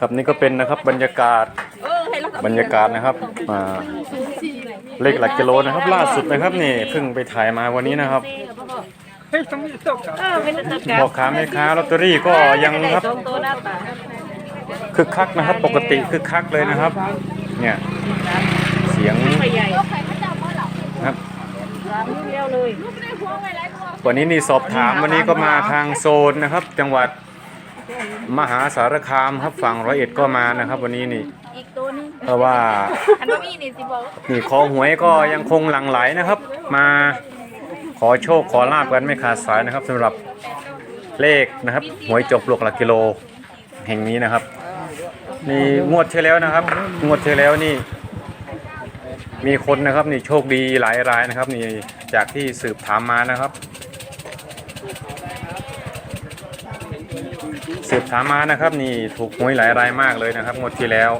ครับนี่ก็เป็นนะครับบรรยากาศบรรยากาศนะครับอ่าเลขหลักกิโลนะครับ ล่าสุดนะครับนี่เพิ่งไปถ่ายมาวันนี้นะครับพ่อค้าแม่ค้าลอตเตอรี่ก็ยังครับสองตัวหน้าตาคึกคักนะครับ ปกติคึกคักเลยนะครับ เนี่ยเสียงไม่ใหญ่นะครับสามเดียวเลยวันนี้นี่สอบถามวันนี้ก็มาทางโซนนะครับ จังหวัด มหาสารคามครับฝั่งร้อยเอ็ดก็มานะครับ วันนี้นี่ อีกตัวนึงเพราะว่าอันว่ามีนี่สิบอกนี่คอหวยก็ยังคงหลั่งไหลนะครับ มาขอโชคขอลาบกันไม่ขาดสายนะครับสำหรับเลขนะครับหวยจบปลวกหลักกิโลแห่งนี้นะครับนี่งวดที่แล้วนะครับ งวดที่แล้วนี่ มีคนนะครับนี่โชคดีหลายรายนะครับ นี่จากที่สืบถามมานะครับ สืบถามมานะครับนี่ถูกหวยหลายรายมากเลยนะครับงวดที่แล้ว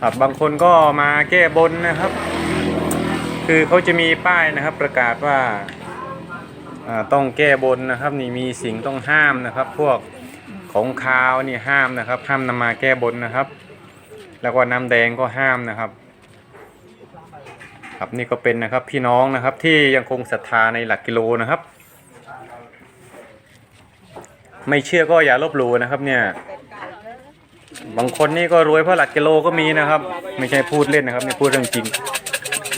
ครับบางคนก็มาแก้บนนะครับ คือเขาจะมีป้ายนะครับประกาศว่าต้องแก้บนนะครับนี่มีสิ่งต้องห้ามนะครับ พวกของคาวนี่ห้ามนะครับ ห้ามนำมาแก้บนนะครับ แล้วก็น้ำแดงก็ห้ามนะครับ ครับนี่ก็เป็นนะครับพี่น้องนะครับที่ยังคงศรัทธาในหลักกิโลนะครับ ไม่เชื่อก็อย่าลบหลู่นะครับ เนี่ย บางคนนี่ก็รวยเพราะหลักกิโลก็มีนะครับ ไม่ใช่พูดเล่นนะครับนี่พูดเรื่องจริง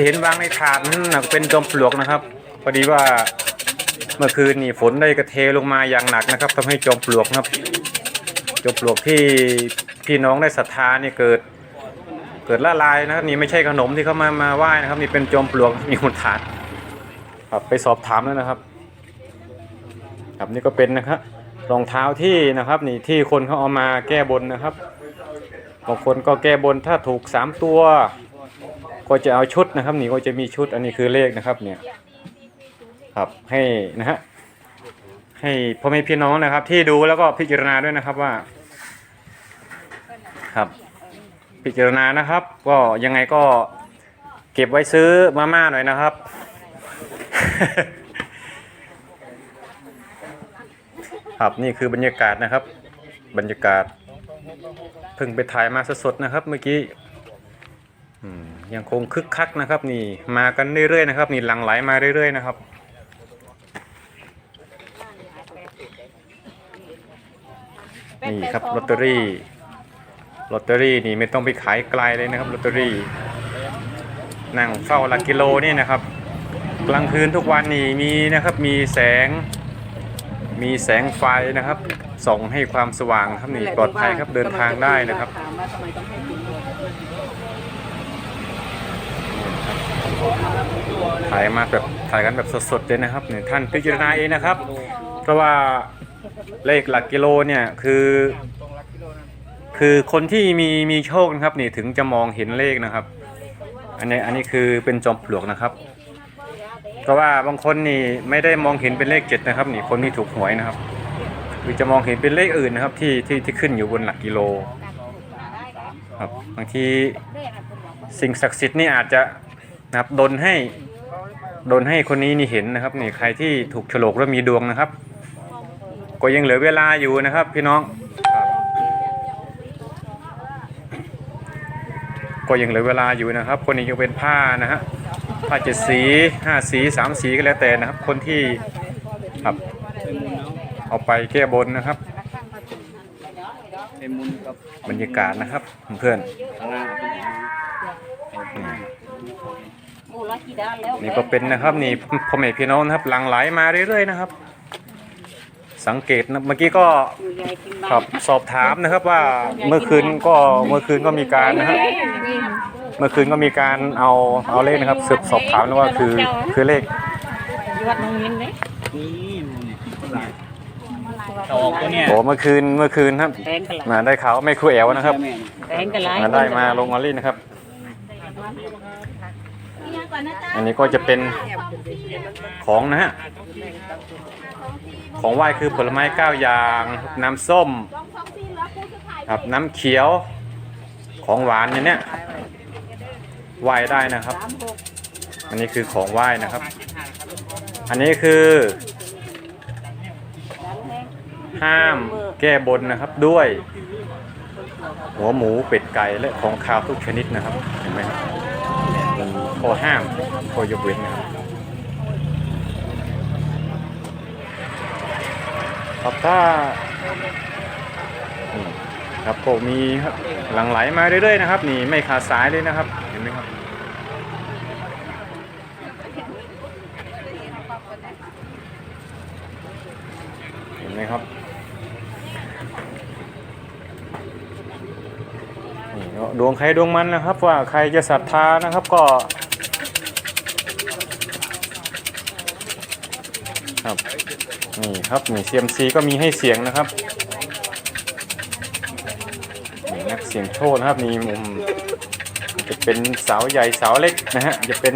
เห็นวางในถาดนั้นนะเป็นจอมปลวกนะครับพอดีว่าเมื่อคืนนี่ฝนได้กระเทลงมาอย่างหนักนะครับทำให้จอมปลวกนะครับจอมปลวกที่พี่น้องได้ศรัทธานี่เกิด เกิดละลายนะครับ นี่ไม่ใช่ขนมที่เขามามาไหว้นะครับ นี่เป็นจอมปลวกมีบนถาดครับไปสอบถามแล้วนะครับ ครับนี่ก็เป็นนะครับ รองเท้าที่นะครับ นี่ที่คนเขาเอามาแก้บนนะครับบางคนก็แก้บนถ้าถูกสามตัว ก็จะเอาชุดนะครับ นี่ก็จะมีชุดอันนี้คือเลขนะครับ เนี่ยครับให้นะฮะให้พ่อแม่พี่น้องนะครับ ที่ดูแล้วก็พิจารณาด้วยนะครับว่า ครับ พิจารณานะครับ ก็ยังไงก็เก็บไว้ซื้อมาม่าหน่อยนะครับ ครับนี่คือบรรยากาศนะครับ บรรยากาศเพิ่งไปถ่ายมาสดๆนะครับ เมื่อกี้ยังคงคึกคักนะครับ นี่มากันเรื่อยๆนะครับ นี่หลั่งไหลมาเรื่อยๆนะครับนี่ครับลอตเตอรี่ลอตเตอรี่นี่ไม่ต้องไปขายไกลเลยนะครับลอตเตอรี่นั่งเฝ้าหลักกิโลนี่นะครับ กลางคืนทุกวันนี่มีนะครับมีแสง มีแสงไฟนะครับ ส่องให้ความสว่างครับนี่ปลอดภัยครับเดินทางได้นะครับ ถามว่าทำไมต้องให้กินด้วยถ่ายมาแบบถ่ายกันแบบสดๆเลยนะครับนี่ท่านพิจารณาเองนะครับ เพราะว่าเลขหลักกิโลเนี่ยคือ คือคนที่มีมีโชคนะครับนี่ถึงจะมองเห็นเลขนะครับ อันนี้อันนี้คือเป็นจอมปลวกนะครับ เพราะว่าบางคนนี่ไม่ได้มองเห็นเป็นเลขเจ็ดนะครับ นี่คนที่ถูกหวยนะครับคือจะมองเห็นเป็นเลขอื่นนะครับ ที่ที่ที่ขึ้นอยู่บนหลักกิโลครับบางทีสิ่งศักดิ์สิทธิ์นี่อาจจะนะครับดนให้ดนให้คนนี้นี่เห็นนะครับนี่ใครที่ถูกฉลกแล้วมีดวงนะครับ ก็ยังเหลือเวลาอยู่นะครับ พี่น้องก็ยังเหลือเวลาอยู่นะครับ คนนี้ยังเป็นผ้านะฮะ ผ้าเจ็ดสีห้าสีสามสีก็แล้วแต่นะครับ คนที่ครับเอาไปแก้บนนะครับเป็นมุนกับบรรยากาศนะครับเพื่อนข้างล่างเป็นอย่างนี้โอ้ละกี่ด้านแล้วนี่ก็เป็นนะครับนี่พ่อแม่พี่น้องนะครับหลังไหลมาเรื่อยๆนะครับ สังเกตนะเมื่อกี้ก็อยู่ยายกินครับสอบถามนะครับว่าเมื่อคืนก็เมื่อคืนก็มีการนะครับ เมื่อคืนก็มีการเอาเอาเลขนะครับสืบสอบถามแล้วว่าคือคือเลขยอดน้องมินเลยนี่หลายตอกตัวเนี้ยโอ้เมื่อคืนเมื่อคืนครับแดงกันละมาได้ข่าวว่าแม่ครูแอลนะครับแม่แดงกันละมาได้มาลงออลลี่นะครับ อันนี้ก็จะเป็นของนะฮะของไหว้คือผลไม้เก้าอย่าง น้ำส้มครับน้ำเขียวของหวานอย่างเนี้ย ไหว้ได้นะครับ อันนี้คือของไหว้นะครับ อันนี้คือร้านแห้งห้ามแก้บนนะครับด้วย หัวหมูเป็ดไก่และของคาวทุกชนิดนะครับเห็นไหมครับมันข้อห้ามข้อยกเว้นนะครับครับถ้านี่ ครับก็มีหลั่งไหลมาเรื่อยๆนะครับ นี่ไม่ขาดสายเลยนะครับ เห็นไหมครับเห็นไหมครับนี่ดวงใครดวงมันนะครับ ว่าใครจะศรัทธานะครับก็ครับนี่ครับนี่เซียมซีก็มีให้เสียงนะครับ สียงโชคนะครับ มีมุมจะเป็นสาวใหญ่สาวเล็กนะฮะจะเป็น